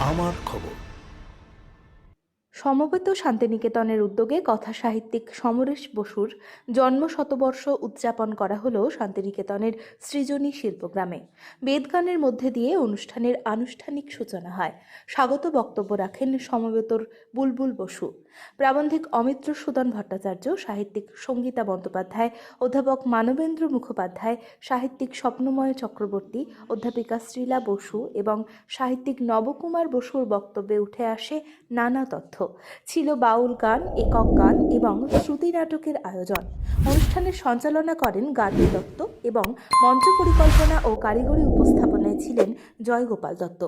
আমার খবর। সমবেত শান্তিনিকেতনের উদ্যোগে কথা সাহিত্যিক সমরেশ বসুর জন্ম শতবর্ষ উদযাপন করা হলো শান্তিনিকেতনের সৃজনী শিল্পগ্রামে। বেদগানের মধ্যে দিয়ে অনুষ্ঠানের আনুষ্ঠানিক সূচনা হয়। স্বাগত বক্তব্য রাখেন সমবেতর বুলবুল বসু। প্রাবন্ধিক অমিত্র সুদন ভট্টাচার্য, সাহিত্যিক সঙ্গীতা বন্দ্যোপাধ্যায়, অধ্যাপক মানবেন্দ্র মুখোপাধ্যায়, সাহিত্যিক স্বপ্নময় চক্রবর্তী, অধ্যাপিকা শ্রীলা বসু এবং সাহিত্যিক নবকুমার বসুর বক্তব্যে উঠে আসে নানা তথ্য। ছিল বাউল গান, একক গান এবং শ্রুতি নাটকের আয়োজন। অনুষ্ঠানের সঞ্চালনা করেন গার্গী দত্ত এবং মঞ্চ পরিকল্পনা ও কারিগরি উপস্থাপনায় ছিলেন জয়গোপাল দত্ত।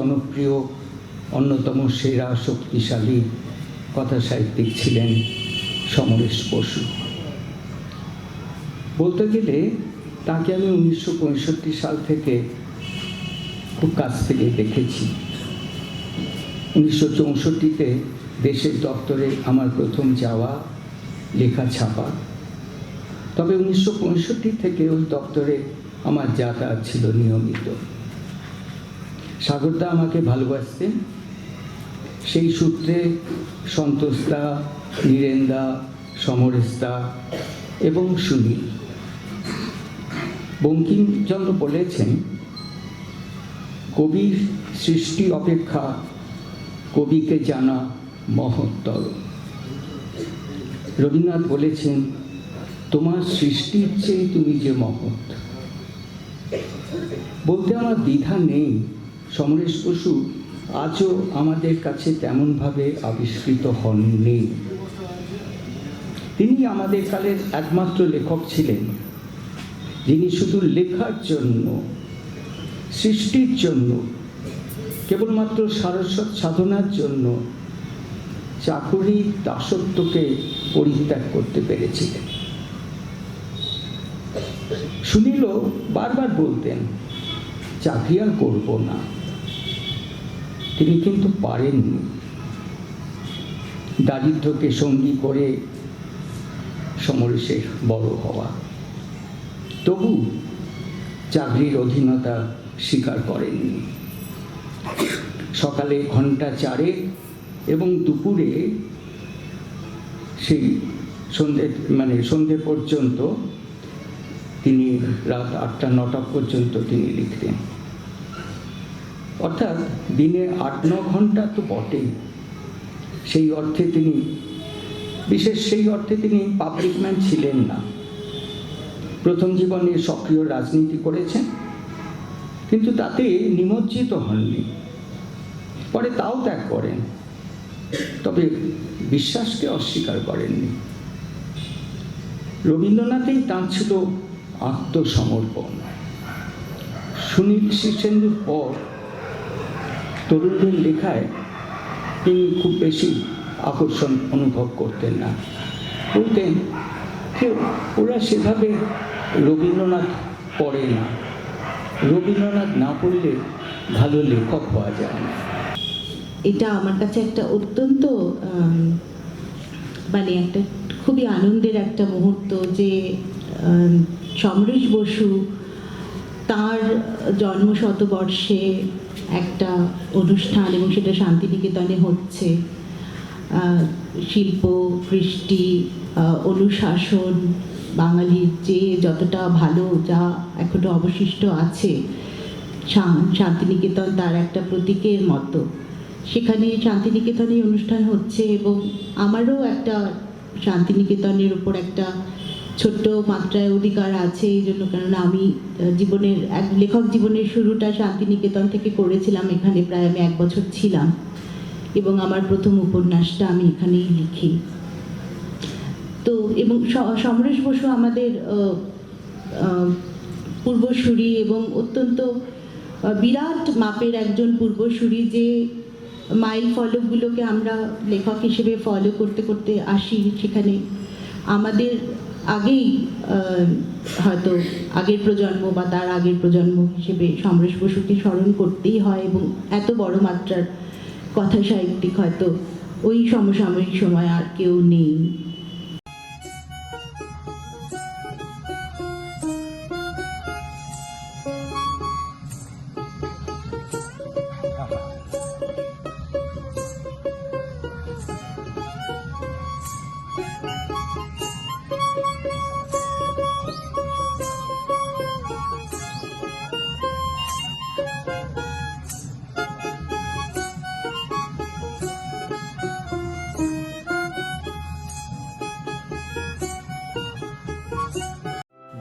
জনপ্রিয়, অন্যতম সেরা, শক্তিশালী কথা সাহিত্যিক ছিলেন সমরেশ বসু। বলতে গেলে তাকে আমি উনিশশো পঁয়ষট্টি সাল থেকে খুব কাছ থেকে দেখেছি। উনিশশো চৌষট্টিতে দেশের দপ্তরে আমার প্রথম যাওয়া লেখা ছাপা। তবে উনিশশো পঁয়ষট্টি থেকে ওই দপ্তরে আমার যাতায়াত ছিল নিয়মিত। সাগরদা আমাকে ভালোবাসতেন সেই সূত্রে সন্তোষদা, নীরেন্দা, সমরেশদা এবং সুনীল। বঙ্কিমচন্দ্র বলেছেন, কবির সৃষ্টি অপেক্ষা কবিকে জানা মহত্তর। রবীন্দ্রনাথ বলেছেন, তোমার সৃষ্টির চেয়ে তুমি যে মহৎ। বলতে আমার দ্বিধা নেই সমরেশ বসু আজও আমাদের কাছে তেমনভাবে আবিষ্কৃত হননি। তিনি আমাদের কালের একমাত্র লেখক ছিলেন। যিনি শুধু লেখার জন্য, সৃষ্টির জন্য, কেবলমাত্র সারস্বত সাধনার জন্য চাকুরি দাসত্বকে পরিত্যাগ করতে পেরেছিলেন। সুনীলও বারবার বলতেন, চাকরি আর করব না। তিনি কিন্তু পারেননি। দারিদ্রকে সঙ্গী করে সমরেশের বড় হওয়া। তবু চাকরির অধীনতা স্বীকার করেননি। সকালে ঘণ্টা চারে এবং দুপুরে সেই সন্ধে মানে সন্ধে পর্যন্ত তিনি রাত আটটা, নটা পর্যন্ত তিনি লিখতেন। অর্থাৎ দিনে আট ন ঘণ্টা তো বটেই। সেই অর্থে তিনি, বিশেষ সেই অর্থে তিনি পাবলিক ম্যান ছিলেন না। প্রথম জীবনে সক্রিয় রাজনীতি করেছেন, কিন্তু তাতে নিমজ্জিত হননি। পরে তাও ত্যাগ করেন, তবে বিশ্বাসকে অস্বীকার করেননি। রবীন্দ্রনাথেই তাঁর ছিল আত্মসমর্পণ। সুনীল শীর্ষেন্দুর পর তরুণদের লেখায় তিনি খুব বেশি আকর্ষণ অনুভব করতেন না। বলতেন যে ওরা সেভাবে রবীন্দ্রনাথ পড়ে না। রবীন্দ্রনাথ না পড়লে ভালো লেখক হওয়া যায় না। এটা আমার কাছে একটা অত্যন্ত মানে একটা খুবই আনন্দের একটা মুহূর্ত যে সমরেশ বসু তার জন্ম শতবর্ষে একটা অনুষ্ঠান এবং সেটা শান্তিনিকেতনে হচ্ছে। শিল্প, কৃষ্টি অনুশাসন, বাঙালির যে যতটা ভালো যা এখনও অবশিষ্ট আছে শান্তিনিকেতন তার একটা প্রতীকের মতো। সেখানে শান্তিনিকেতনে অনুষ্ঠান হচ্ছে এবং আমারও একটা শান্তিনিকেতনের উপর একটা ছোট্ট মাত্রায় অধিকার আছে, এই জন্য কেননা আমি জীবনের, এক লেখক জীবনের শুরুটা শান্তিনিকেতন থেকে করেছিলাম, এখানে প্রায় আমি এক বছর ছিলাম। এবং আমার প্রথম উপন্যাসটা আমি এখানেই লিখি। তো, এবং সমরেশ বসু আমাদের পূর্বসূরি এবং অত্যন্ত বিরাট মাপের একজন পূর্বসূরি যে মাইল ফলকগুলোকে আমরা লেখক হিসেবে ফলো করতে করতে আসি সেখানে। আমাদের আগেই হয়তো আগের প্রজন্ম বা তার আগের প্রজন্ম হিসেবে সমরেশ বসুকে স্মরণ করতেই হয় এবং এত বড় মাত্রার কথা সাহিত্যিক হয়তো ওই সমসাময়িক সময় আর কেউ নেই।